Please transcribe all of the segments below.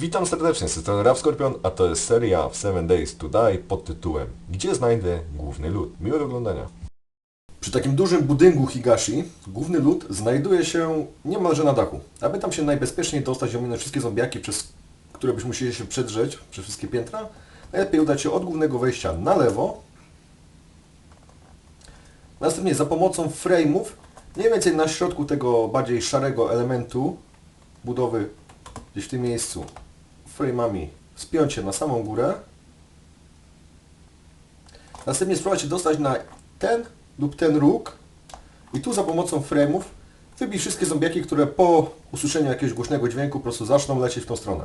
Witam serdecznie, z tej strony Scorpion, a to jest seria w 7 Days to Die pod tytułem Gdzie znajdę główny lód? Miłego oglądania. Przy takim dużym budynku Higashi główny lód znajduje się niemalże na dachu. Aby tam się najbezpieczniej dostać ominąć wszystkie zombiaki, przez które byśmy musieli się przedrzeć, przez wszystkie piętra, najlepiej udać się od głównego wejścia na lewo, Następnie za pomocą frame'ów, mniej więcej na środku tego bardziej szarego elementu budowy, gdzieś w tym miejscu, frame'ami spiąć się na samą górę. Następnie spróbować się dostać na ten lub ten róg i tu za pomocą frame'ów wybić wszystkie zombiaki, które po usłyszeniu jakiegoś głośnego dźwięku po prostu zaczną lecieć w tą stronę.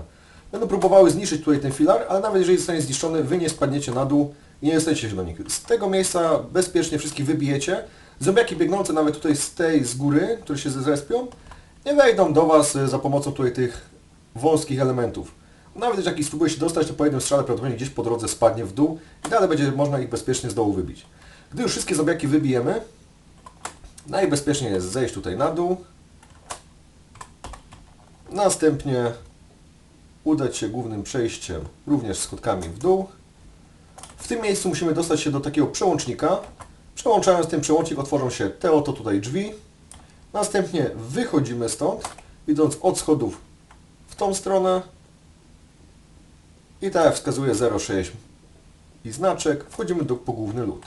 Będą próbowały zniszczyć tutaj ten filar, ale nawet jeżeli zostanie zniszczony, wy nie spadniecie na dół i nie jesteście się do nich. Z tego miejsca bezpiecznie wszystkich wybijecie. Zombiaki biegnące nawet tutaj z tej, z góry, które się zrespią, nie wejdą do Was y, za pomocą tutaj tych wąskich elementów. Nawet jeżeli jakiś spróbuje się dostać, to po jednym strzale prawdopodobnie gdzieś po drodze spadnie w dół i dalej będzie można ich bezpiecznie z dołu wybić. Gdy już wszystkie zombiaki wybijemy, najbezpieczniej jest zejść tutaj na dół, następnie udać się głównym przejściem, również schodkami w dół. W tym miejscu musimy dostać się do takiego przełącznika. Przełączając ten przełącznik otworzą się te oto tutaj drzwi. Następnie wychodzimy stąd, idąc od schodów w tą stronę. I tak jak wskazuje 06 i znaczek, wchodzimy do, po główny lód.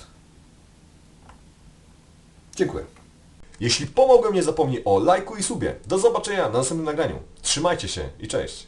Dziękuję. Jeśli pomogłem, nie zapomnij o lajku i subie. Do zobaczenia na następnym nagraniu. Trzymajcie się i cześć.